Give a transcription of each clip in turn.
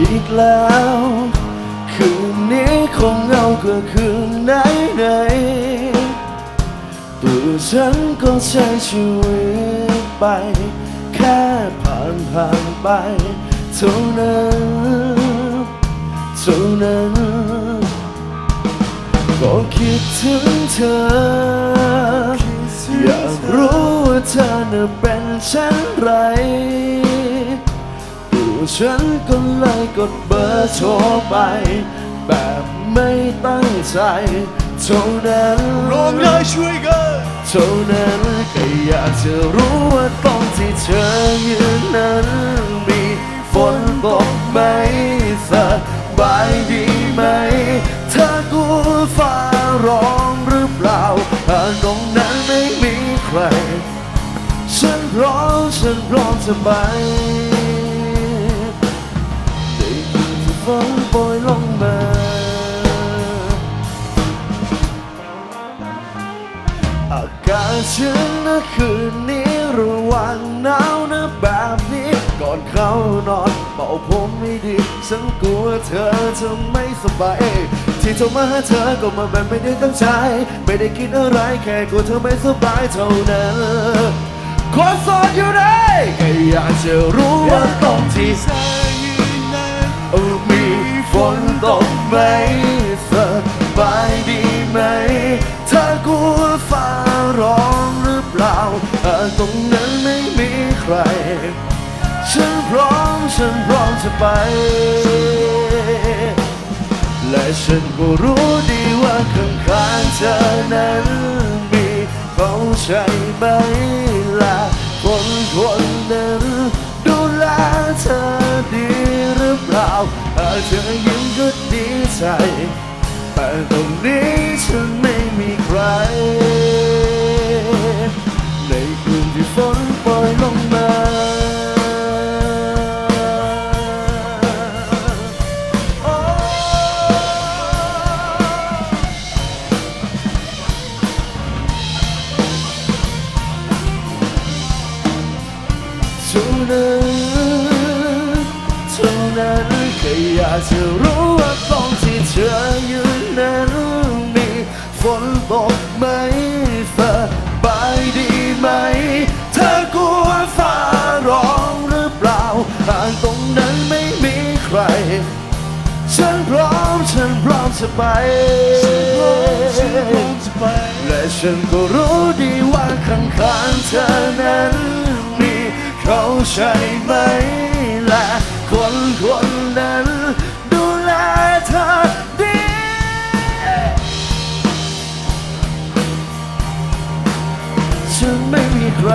อีกแล้ว คืนนี้คงเงาก็คืนไหนไหนตัวฉันก็ใช้ชีวิตไป แค่ผ่านผ่านไปเท่านั้นเท่านั้นก็คิดถึงเธอ อยากรู้ว่าเธอน่ะเป็นเช่นไร ฉันก็เลยกดเบอร์โทรไป แบบไม่ตั้งใจเท่านั้นร้องได้ช่วยกันเท่านั้นแค่อยากจะรู้ว่าตรงที่เธอยืนนั้นมีฝนตกไหมสบายดีไหมเธอกลัวฟ้าร้องหรือเปล่าถ้าตรงนั้นไม่มีใคร ฉันพร้อมฉันพร้อมจะไป ฝนโปรยลงมาอากาศชื้นนะคืนนี้ระว่างหนาวนะแบบนี้ ก่อนเข้านอนเป่าผมไม่ดี ฉันกลัวเธอจะไม่สบายที่โทรมาหาเธอก็มาแบบไม่ได้ตั้งใจ ไม่ได้คิดอะไรแค่กลัวเธอไม่สบายเท่านั้นคนโสดอยู่ไหนก็อยากจะรู้ว่าตรงที่ ตรงนั้นไม่มีใคร ฉันพร้อมฉันพร้อมจะไป และฉันก็รู้ดีว่าข้างๆเธอนั้นมีเขาใช่ไหมล่ะคนคนนั้นดูแลเธอดีหรือเปล่าถ้าเธอยิ้มก็ดีใจ แต่ตรงนี้ฉัน ท่านั้นเท่านั้นแค่อยากจะรู้ว่าตรงที่เธออยืนนั้นมีฝนตกไหมสบายดีไหม เธอกลัวฟ้าร้องหรือเปล่าทางตรงนั้นไม่มีใคร ฉันพร้อมฉันพร้อมจะไปและฉันก็รู้ดีว่าข้างๆเธอนั้น ใช่ไหมและคนคนนั้นดูแลเธอดี ฉันไม่มีใคร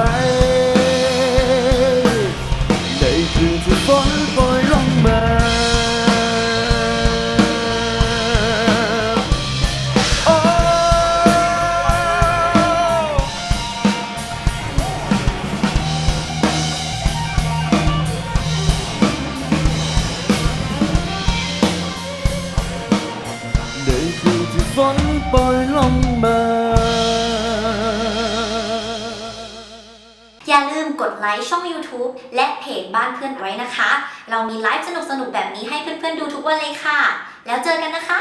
นปล่อยลงมา อย่าลืมกดไลค์ช่อง YouTube และเพจบ้านเพื่อนไว้นะคะ เรามีไลฟ์สนุกๆแบบนี้ให้เพื่อนๆดูทุกวันเลยค่ะ แล้วเจอกันนะคะ